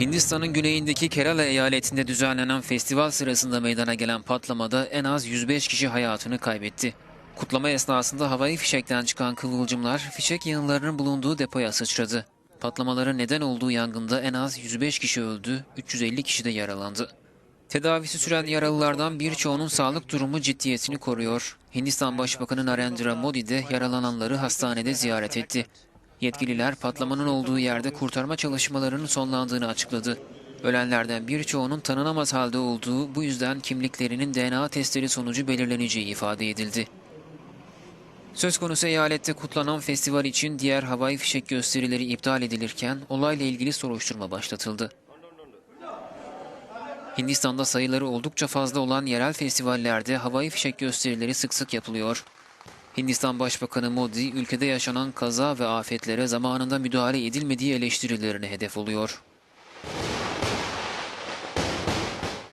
Hindistan'ın güneyindeki Kerala eyaletinde düzenlenen festival sırasında meydana gelen patlamada en az 105 kişi hayatını kaybetti. Kutlama esnasında havai fişekten çıkan kıvılcımlar fişek yığınlarının bulunduğu depoya sıçradı. Patlamaların neden olduğu yangında en az 105 kişi öldü, 350 kişi de yaralandı. Tedavisi süren yaralılardan birçoğunun sağlık durumu ciddiyetini koruyor. Hindistan Başbakanı Narendra Modi de yaralananları hastanede ziyaret etti. Yetkililer patlamanın olduğu yerde kurtarma çalışmalarının sonlandığını açıkladı. Ölenlerden birçoğunun tanınamaz halde olduğu, bu yüzden kimliklerinin DNA testleri sonucu belirleneceği ifade edildi. Söz konusu eyalette kutlanan festival için diğer havai fişek gösterileri iptal edilirken olayla ilgili soruşturma başlatıldı. Hindistan'da sayıları oldukça fazla olan yerel festivallerde havai fişek gösterileri sık sık yapılıyor. Hindistan Başbakanı Modi, ülkede yaşanan kaza ve afetlere zamanında müdahale edilmediği eleştirilerine hedef oluyor.